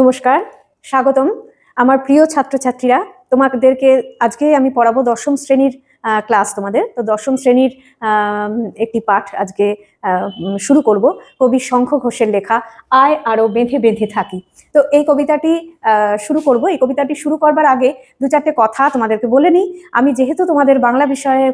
নমস্কার, স্বাগতম। আমার প্রিয় ছাত্রছাত্রীরা, তোমাদেরকে আজকে আমি পড়াবো দশম শ্রেণির ক্লাস তোমাদের। তো দশম শ্রেণির একটি পাঠ আজকে শুরু করব। কবি শঙ্খ ঘোষের লেখা, আয় আরও বেঁধে বেঁধে থাকি। তো এই কবিতাটি শুরু করব। এই কবিতাটি শুরু করবার আগে দু চারটে কথা তোমাদেরকে বলে নিই। আমি যেহেতু তোমাদের বাংলা বিষয়ে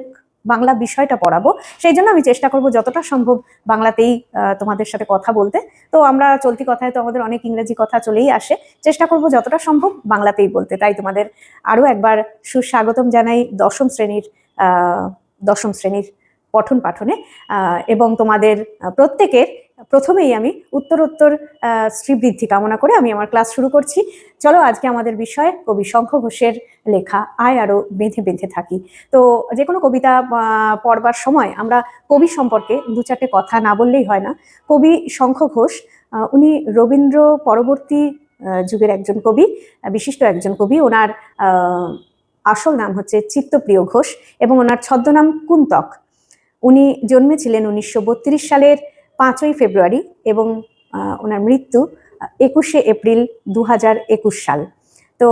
বাংলা বিষয়টা পড়াবো। সেই জন্য আমি চেষ্টা করব যতটা সম্ভব বাংলাতেই তোমাদের সাথে কথা বলতে। তো আমরা চলতি কথায় তো আমাদের অনেক ইংরেজি কথা চলেই আসে। চেষ্টা করব যতটা সম্ভব বাংলাতেই বলতে। তাই তোমাদের আরও একবার সুস্বাগতম জানাই দশম শ্রেণির দশম শ্রেণির পঠন পাঠনে। এবং তোমাদের প্রত্যেকের প্রথমেই আমি উত্তরোত্তর শ্রীবৃদ্ধি কামনা করে আমি আমার ক্লাস শুরু করছি। চলো আজকে আমাদের বিষয় কবি শঙ্খ ঘোষের লেখা, আয় আরও বেঁধে বেঁধে থাকি। তো যে কোনো কবিতা পড়বার সময় আমরা কবি সম্পর্কে দু চারটে কথা না বললেই হয় না। কবি শঙ্খ ঘোষ উনি রবীন্দ্র পরবর্তী যুগের একজন কবি, বিশিষ্ট একজন কবি। ওনার আসল নাম হচ্ছে চিত্তপ্রিয় ঘোষ এবং ওনার ছদ্মনাম কুন্তক। উনি জন্মেছিলেন উনিশশো বত্রিশ সালের পাঁচই ফেব্রুয়ারি এবং ওনার মৃত্যু একুশে এপ্রিল দু হাজার একুশ সাল। তো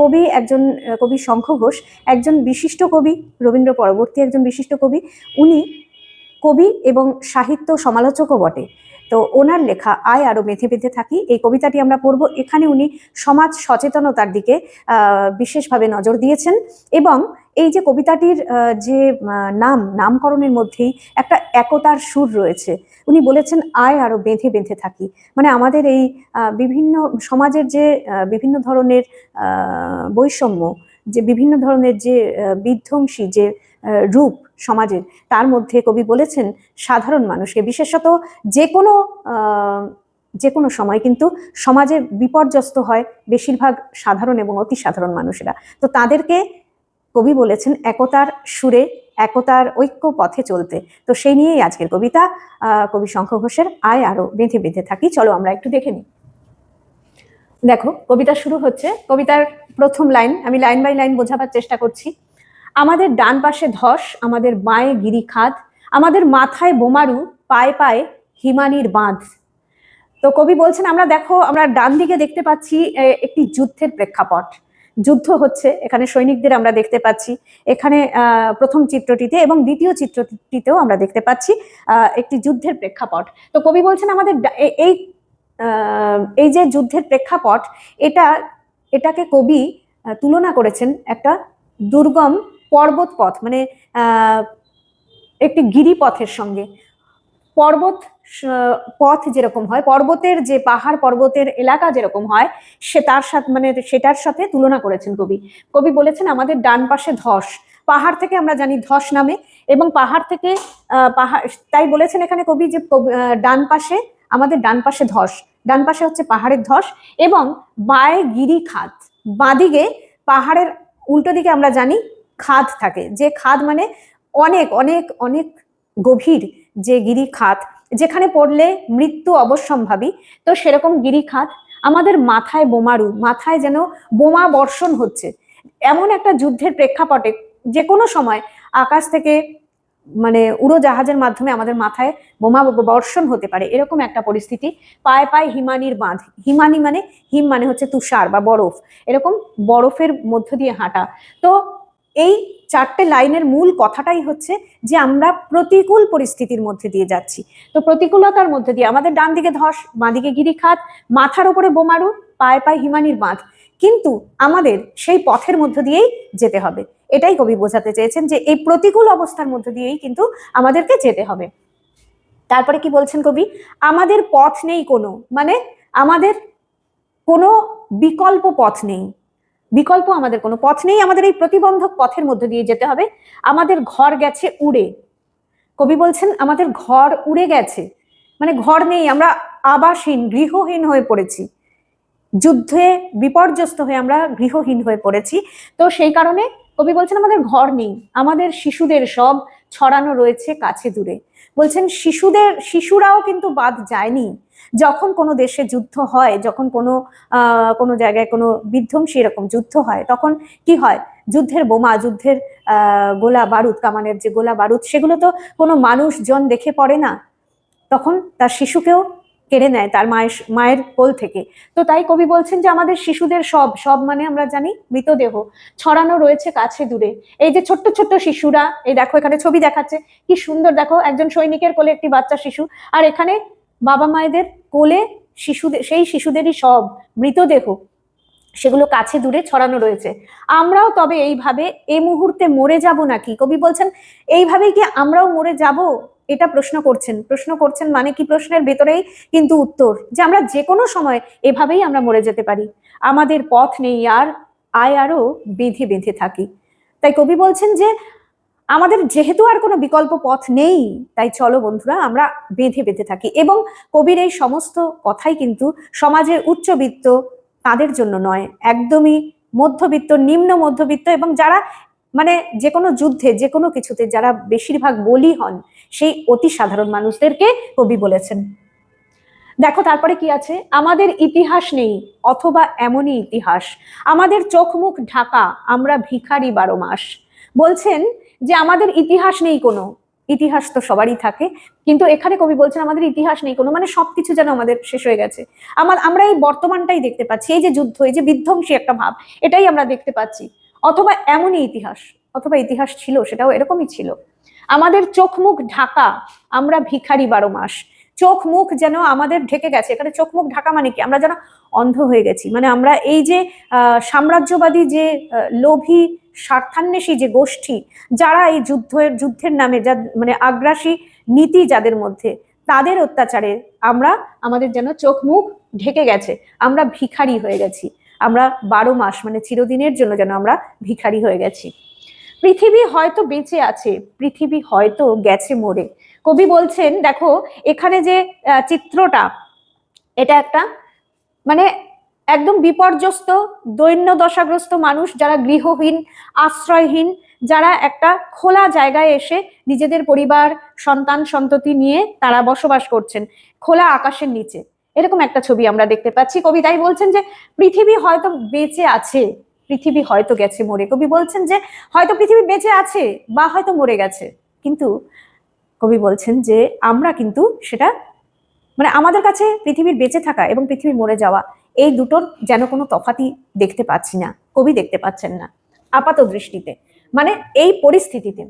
কবি একজন কবি শঙ্খ ঘোষ, একজন বিশিষ্ট কবি, রবীন্দ্র পরবর্তী একজন বিশিষ্ট কবি, উনি কবি এবং সাহিত্য সমালোচকও বটে। তো, ওনার লেখা, আয় আরও বেঁধে বেঁধে থাকি, এই কবিতাটি আমরা পড়ব। এখানে উনি সমাজ সচেতনতার দিকে বিশেষভাবে নজর দিয়েছেন এবং এই যে কবিতাটির যে নাম, নামকরণের মধ্যেই একটা একতার সুর রয়েছে। উনি বলেছেন, আয় আরও বেঁধে বেঁধে থাকি। মানে আমাদের এই বিভিন্ন সমাজের যে বিভিন্ন ধরনের বৈষম্য, যে, বিভিন্ন ধরনের যে বিধ্বংসী যে রূপ সমাজের, তার মধ্যে কবি বলেছেন, সাধারণ মানুষকে, বিশেষত যে কোনো যে কোনো সময় কিন্তু সমাজে বিপর্যস্ত হয় বেশিরভাগ সাধারণ এবং অতি সাধারণ মানুষেরা। তো তাদেরকে কবি বলেছেন, একতার সুরে একতার ঐক্য পথে চলতে। তো সেই নিয়েই আজকের কবিতা কবি শঙ্খ ঘোষের আয় আরও বেঁধে বেঁধে থাকি। চলো আমরা একটু দেখে নিই। দেখো, কবিতা শুরু হচ্ছে। কবিতার প্রথম লাইন, আমি লাইন বাই লাইন বোঝাবার চেষ্টা করছি। আমাদের ডান পাশে ধস, আমাদের বাঁয়ে গিরি খাদ, আমাদের মাথায় বোমারু, পায়ে পায়ে হিমানির বাঁধ। তো কবি বলছেন, আমরা দেখো, আমরা ডান দিকে দেখতে পাচ্ছি একটি যুদ্ধের প্রেক্ষাপট। যুদ্ধ হচ্ছে, এখানে সৈনিকদের আমরা দেখতে পাচ্ছি। এখানে প্রথম চিত্রটিতে এবং দ্বিতীয় চিত্রটিতেও আমরা দেখতে পাচ্ছি একটি যুদ্ধের প্রেক্ষাপট। তো কবি বলছেন আমাদের এই এই যে যুদ্ধের প্রেক্ষাপট, এটা, এটাকে কবি তুলনা করেছেন একটা দুর্গম পর্বত পথ মানে একটি গিরিপথের সঙ্গে। পর্বত পথ যেরকম হয়, পর্বতের যে পাহাড়, পর্বতের এলাকা যেরকম হয়, সে তার সাথে মানে সেটার সাথে তুলনা করেছেন কবি। কবি বলেছেন, আমাদের ডান পাশে ধস। পাহাড় থেকে আমরা জানি ধস নামে এবং পাহাড় থেকে পাহাড় তাই বলেছেন এখানে কবি যে ডান পাশে, আমাদের ডান পাশে ধস। ডান পাশে হচ্ছে পাহাড়ের ধস এবং বায়ে গিরি খাদ। বাঁদিকে পাহাড়ের উল্টো দিকে আমরা জানি খাদ থাকে। যে খাদ মানে অনেক অনেক অনেক গভীর যে গিরি খাত যেখানে পড়লে মৃত্যু অবশ্যম্ভাবী, তো সেরকম গিরি খাত আমাদের মাথায় বোমারু, মাথায় যেন বোমা বর্ষণ হচ্ছে। এমন একটা যুদ্ধের প্রেক্ষাপটে যে কোনো সময় আকাশ থেকে মানে উড়োজাহাজের মাধ্যমে আমাদের মাথায় বোমা বর্ষণ হতে পারে, এরকম একটা পরিস্থিতি। পায়ে পায়ে হিমানির বাঁধ, হিমানি মানে হিম মানে হচ্ছে তুষার বা বরফ, এরকম বরফের মধ্য দিয়ে হাঁটা। তো এই চারটে লাইনের মূল কথাটাই হচ্ছে যে আমরা প্রতিকূল পরিস্থিতির মধ্যে দিয়ে যাচ্ছি। তো প্রতিকূলতার মধ্যে দিয়ে আমাদের ডান দিকে ধস, বাঁ দিকে গিরিখাত, মাথার উপরে বোমারু, পায়ে পায়ে হিমানির বাঁধ। কিন্তু আমাদের সেই পথের মধ্য দিয়েই যেতে হবে। এটাই কবি বোঝাতে চেয়েছেন যে এই প্রতিকূল অবস্থার মধ্য দিয়েই কিন্তু আমাদেরকে যেতে হবে। তারপরে কি বলছেন কবি? আমাদের পথ নেই কোনো মানে আমাদের কোনো বিকল্প পথ নেই। বিকল্প আমাদের কোনো পথ নেই। আমাদের এই প্রতিবন্ধক পথের মধ্যে দিয়ে যেতে হবে। আমাদের ঘর গেছে উড়ে। কবি বলছেন, আমাদের ঘর উড়ে গেছে। মানে ঘর নেই, আমরা আবাসহীন, গৃহহীন হয়ে পড়েছি। যুদ্ধে বিপর্যস্ত হয়ে আমরা গৃহহীন হয়ে পড়েছি। তো সেই কারণে কবি বলছেন, আমাদের ঘর নেই। আমাদের শিশুদের সব ছড়ানো রয়েছে কাছে দূরে। বলছেন, শিশুদের, শিশুরাও কিন্তু বাদ যায়নি। যখন কোনো দেশে যুদ্ধ হয়, যখন কোনো কোনো জায়গায় কোনো বিধ্বংসী এরকম যুদ্ধ হয়, তখন কি হয়? যুদ্ধের বোমা, যুদ্ধের গোলা বারুদ, কামানের যে গোলা বারুদ, সেগুলো তো কোনো মানুষজন দেখে পড়ে না। তখন তার শিশুকেও কেড়ে নেয় তার মায়ের মায়ের কোল থেকে। তো তাই কবি বলছেন যে আমাদের শিশুদের সব সব মানে আমরা জানি মৃতদেহ। ছড়ানো রয়েছে কাছে দূরে। এই যে ছোট্ট ছোট্ট শিশুরা, এই দেখো এখানে ছবি দেখাচ্ছে, কি সুন্দর। দেখো একজন সৈনিকের কোলে একটি বাচ্চা শিশু। আর এখানে বাবা মায়েদের কোলে শিশুদের সেই শিশুদেরই সব মৃতদেহ, সেগুলো কাছে দূরে ছড়ানো রয়েছে। আমরাও তবে এইভাবে, এই মুহূর্তে মরে যাব নাকি? কবি বলছেন, এইভাবেই কি আমরাও মরে যাব? এটা প্রশ্ন করছেন। প্রশ্ন করছেন মানে কি? প্রশ্নের ভেতরেই কিন্তু উত্তর যে আমরা যে কোনো সময় এভাবেই আমরা মরে যেতে পারি। আমাদের পথ নেই আর আয় আরও বেঁধে বেঁধে থাকি। তাই কবি বলছেন যে আমাদের যেহেতু আর কোনো বিকল্প পথ নেই, তাই চলো বন্ধুরা আমরা বেঁধে বেঁধে থাকি। এবং কবির এই সমস্ত কথাই কিন্তু সমাজের উচ্চবিত্ত তাদের জন্য নয়, একদমই মধ্যবিত্ত, নিম্ন মধ্যবিত্ত এবং যারা মানে যে কোনো যুদ্ধে যে কোনো কিছুতে যারা বেশিরভাগ বলি হন সেই অতি সাধারণ মানুষদেরকে কবি বলেছেন। দেখো তারপরে কি আছে? আমাদের ইতিহাস নেই, অথবা এমনই ইতিহাস। আমাদের চোখ মুখ ঢাকা, আমরা ভিখারি বারো মাস। বলছেন যে আমাদের ইতিহাস নেই কোনো। ইতিহাস তো সবারই থাকে। কিন্তু এখানে কবি বলছেন, আমাদের ইতিহাস নেই কোনো। মানে সবকিছু যেন আমাদের শেষ হয়ে গেছে। আমার, আমরা এই বর্তমানটাই দেখতে পাচ্ছি। এই যে যুদ্ধ, এই যে বিধ্বংসী একটা ভাব, এটাই আমরা দেখতে পাচ্ছি। অথবা এমনই ইতিহাস, অথবা ইতিহাস ছিল, সেটাও এরকমই ছিল। আমাদের চোখ মুখ ঢাকা, আমরা ভিখারি বারো মাস। চোখ মুখ যেন আমাদের ঢেকে গেছে। এখানে চোখ মুখ ঢাকা মানে কি? আমরা যেন অন্ধ হয়ে গেছি। মানে আমরা এই যে সাম্রাজ্যবাদী যে লোভী, স্বার্থান্বেষী যে গোষ্ঠী, যারা এই যুদ্ধের যুদ্ধের নামে যা মানে আগ্রাসী নীতি যাদের মধ্যে, তাদের অত্যাচারে আমরা, আমাদের যেন চোখ মুখ ঢেকে গেছে। আমরা ভিখারি হয়ে গেছি। আমরা বারো মাস মানে চিরদিনের জন্য যেন আমরা ভিখারি হয়ে গেছি। পৃথিবী হয়তো বেঁচে আছে, পৃথিবী হয়তো গেছে মরে। কবি বলছেন, দেখো, এখানে যে চিত্রটা, এটা একটা মানে একদম বিপর্যস্ত, দৈন্য দশাগ্রস্ত মানুষ, যারা গৃহহীন, আশ্রয়হীন, যারা একটা খোলা জায়গায় এসে নিজেদের পরিবার, সন্তান, সন্ততি নিয়ে তারা বসবাস করছেন, খোলা আকাশের নিচে। এরকম একটা ছবি আমরা দেখতে পাচ্ছি। কবি তাই বলছেন যে, পৃথিবী হয়তো বেঁচে আছে পৃথিবী হয়তো গেছে, মরে। কবি বলছেন যে হয়তো পৃথিবী বেঁচে আছে বা হয়তো মরে গেছে। কিন্তু কবি বলছেন যে আমরা কিন্তু সেটা মানে আমাদের কাছে পৃথিবীর বেঁচে থাকা এবং পৃথিবীর মরে যাওয়া এই দুটোর যেন কোনো তফাতি দেখতে পাচ্ছি না, কবি দেখতে পাচ্ছেন না আপাত দৃষ্টিতে। মানে এই পরিস্থিতিতে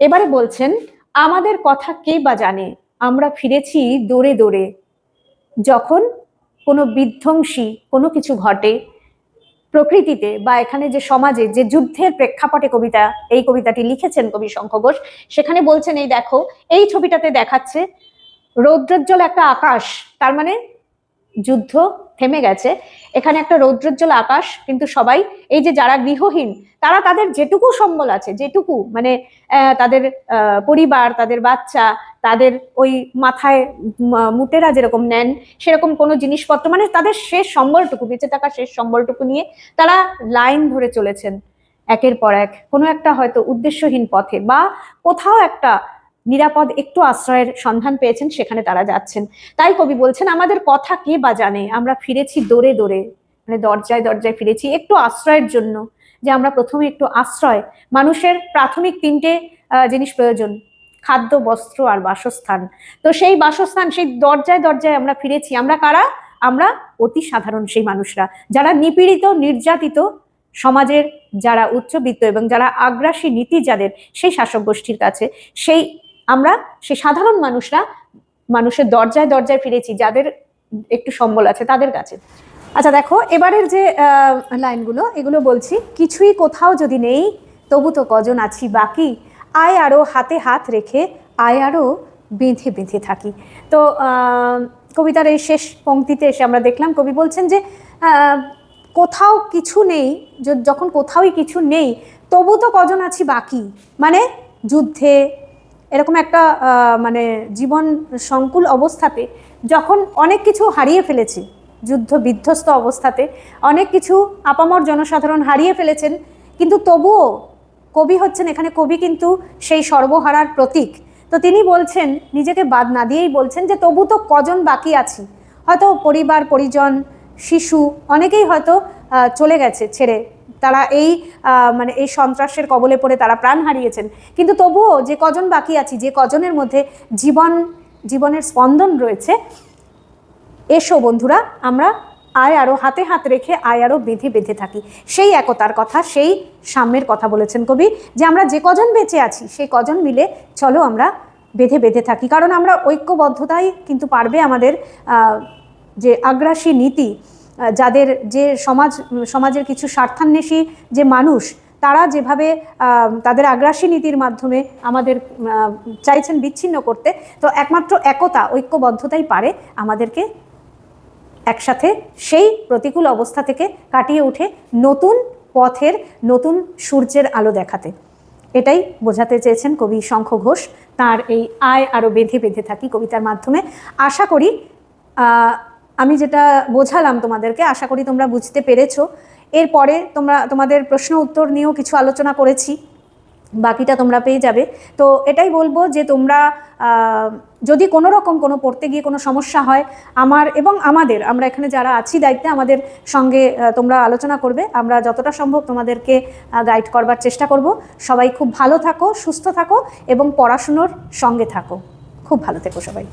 এবারে বলছেন, আমাদের কথা কে বা জানে? আমরা ফিরেছি দৌড়ে দৌড়ে। যখন কোনো বিধ্বংসী কোনো কিছু ঘটে প্রকৃতিতে বা এখানে যে সমাজে যে যুদ্ধের প্রেক্ষাপটে কবিতা, এই কবিতাটি লিখেছেন কবি শঙ্খ ঘোষ, সেখানে বলছেন, এই দেখো, এই ছবিটাতে দেখাচ্ছে রৌদ্রোজ্জ্বল একটা আকাশ, তার মানে যুদ্ধ থেমে গেছে। এখানে একটা রৌদ্রোজ্জ্বল আকাশ, কিন্তু সবাই, এই যে যারা গৃহহীন, তারা তাদের যেটুকু সম্বল আছে, যেটুকু মানে তাদের পরিবার, তাদের বাচ্চা তাদের ওই মাথায় মুটেরা যেরকম নেন, সেরকম কোনো জিনিসপত্র মানে তাদের শেষ সম্বলটুকু, বেঁচে থাকা শেষ সম্বলটুকু নিয়ে তারা লাইন ধরে চলেছেন একের পর এক। কোনো একটা হয়তো উদ্দেশ্যহীন পথে বা কোথাও একটা নিরাপদ একটু আশ্রয়ের সন্ধান পেয়েছেন, সেখানে তারা যাচ্ছেন। তাই কবি বলছেন, আমাদের কথা কে বা জানে? আমরা ফিরেছি দৌড়ে দৌড়ে মানে দরজায় দরজায় ফিরেছি একটু আশ্রয়ের জন্য, যে আমরা প্রথমে একটু আশ্রয়, মানুষের প্রাথমিক তিনটে জিনিস প্রয়োজন। খাদ্য, বস্ত্র আর বাসস্থান। তো সেই বাসস্থান, সেই দরজায় দরজায় আমরা ফিরেছি। আমরা কারা? আমরা অতি সাধারণ সেই মানুষরা, যারা নিপীড়িত, নির্যাতিত সমাজের যারা উচ্চবিত্ত এবং যারা আগ্রাসী নীতি যাদের, সেই শাসক গোষ্ঠীর কাছে। সেই আমরা, সেই সাধারণ মানুষরা মানুষের দরজায় দরজায় ফিরেছি, যাদের একটু সম্বল আছে তাদের কাছে। আচ্ছা দেখো, এবারের যে লাইনগুলো, এগুলো বলছি, কিছুই কোথাও যদি নেই, তবু তো কজন আছি বাকি? আয় আরও হাতে হাত রেখে আয় আরও বেঁধে বেঁধে থাকি। তো কবিতার এই শেষ পংক্তিতে এসে আমরা দেখলাম, কবি বলছেন যে কোথাও কিছু নেই যখন কোথাওই কিছু নেই, তবু তো কজন আছি বাকি? মানে যুদ্ধে, এরকম একটা মানে জীবন সংকুল অবস্থাতে, যখন অনেক কিছু হারিয়ে ফেলেছি, যুদ্ধ বিধ্বস্ত অবস্থাতে, অনেক কিছু আপামর জনসাধারণ হারিয়ে ফেলেছেন, কিন্তু তবুও কবি হচ্ছেন, এখানে কবি কিন্তু সেই সর্বহারার প্রতীক। তো তিনি বলছেন, নিজেকে বাদ না দিয়েই বলছেন যে, তবু তো কজন বাকি আছি? হয়তো পরিবার, পরিজন, শিশু, অনেকেই হয়তো চলে গেছে ছেড়ে। তারা এই মানে এই সন্ত্রাসের কবলে পড়ে তারা প্রাণ হারিয়েছেন। কিন্তু তবুও যে কজন বাকি আছি, যে কজনের মধ্যে জীবন, জীবনের স্পন্দন রয়েছে, এসো বন্ধুরা, আমরা আয় আরও হাতে হাত রেখে আয় আরও বেঁধে বেঁধে থাকি। সেই একতার কথা, সেই সাম্যের কথা বলেছেন কবি যে আমরা যে কজন বেঁচে আছি, সেই কজন মিলে চলো আমরা বেঁধে বেঁধে থাকি। কারণ আমরা ঐক্যবদ্ধতাই কিন্তু পারবে আমাদের যে আগ্রাসী নীতি যাদের যে সমাজ, সমাজের কিছু স্বার্থান্বেষী যে মানুষ, তারা যেভাবে তাদের আগ্রাসী নীতির মাধ্যমে আমাদের চাইছেন বিচ্ছিন্ন করতে, তো একমাত্র একতা, ঐক্যবদ্ধতাই পারে আমাদেরকে একসাথে সেই প্রতিকূল অবস্থা থেকে কাটিয়ে উঠে নতুন পথের, নতুন সূর্যের আলো দেখাতে। এটাই বোঝাতে চেয়েছেন কবি শঙ্খ ঘোষ। তার এই আয় আরও বেঁধে বেঁধে থাকি কবিতার মাধ্যমে। আশা করি আমি যেটা বোঝালাম তোমাদেরকে, আশা করি তোমরা বুঝতে পেরেছ। এরপরে তোমরা, তোমাদের প্রশ্ন উত্তর নিয়েও কিছু আলোচনা করেছি। বাকিটা তোমরা পেয়ে যাবে। তো এটাই বলব যে তোমরা যদি কোনো রকম কোনো পড়তে গিয়ে কোনো সমস্যা হয়, আমার এবং আমাদের, আমরা এখানে যারা আছি দায়িত্বে, আমাদের সঙ্গে তোমরা আলোচনা করবে। আমরা যতটা সম্ভব তোমাদেরকে গাইড করবার চেষ্টা করব। সবাই খুব ভালো থাকো, সুস্থ থাকো এবং পড়াশুনোর সঙ্গে থাকো। খুব ভালো থেকো সবাই।